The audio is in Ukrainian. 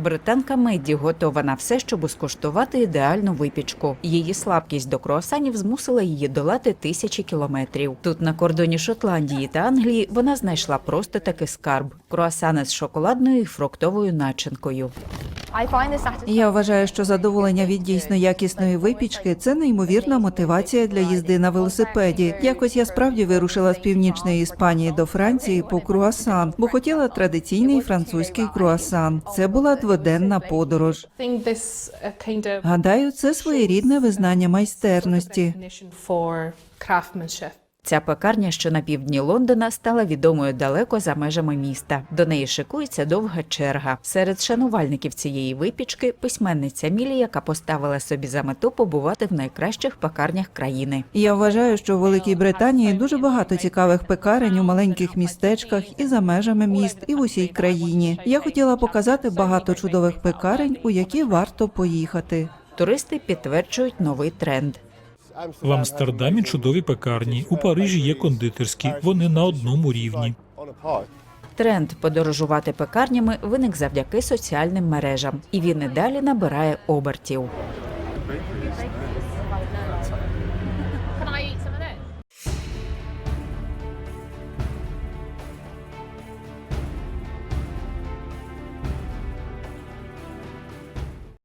Британка Меді готова на все, щоб скуштувати ідеальну випічку. Її слабкість до круасанів змусила її долати тисячі кілометрів. Тут на кордоні Шотландії та Англії вона знайшла просто таки скарб круасани з шоколадною і фруктовою начинкою. Я вважаю, що задоволення від дійсно якісної випічки це неймовірна мотивація для їзди на велосипеді. Якось я справді вирушила з північної Іспанії до Франції по круасан, бо хотіла традиційний французький круасан. Це була дводенна подорож. Гадаю, це своєрідне визнання майстерності. Ця пекарня, що на півдні Лондона, стала відомою далеко за межами міста. До неї шикується довга черга. Серед шанувальників цієї випічки письменниця Мілі, яка поставила собі за мету побувати в найкращих пекарнях країни. Я вважаю, що в Великій Британії дуже багато цікавих пекарень у маленьких містечках і за межами міст, і в усій країні. Я хотіла показати багато чудових пекарень, у які варто поїхати. Туристи підтверджують новий тренд. В Амстердамі чудові пекарні. У Парижі є кондитерські. Вони на одному рівні. Тренд подорожувати пекарнями виник завдяки соціальним мережам, і він і далі набирає обертів.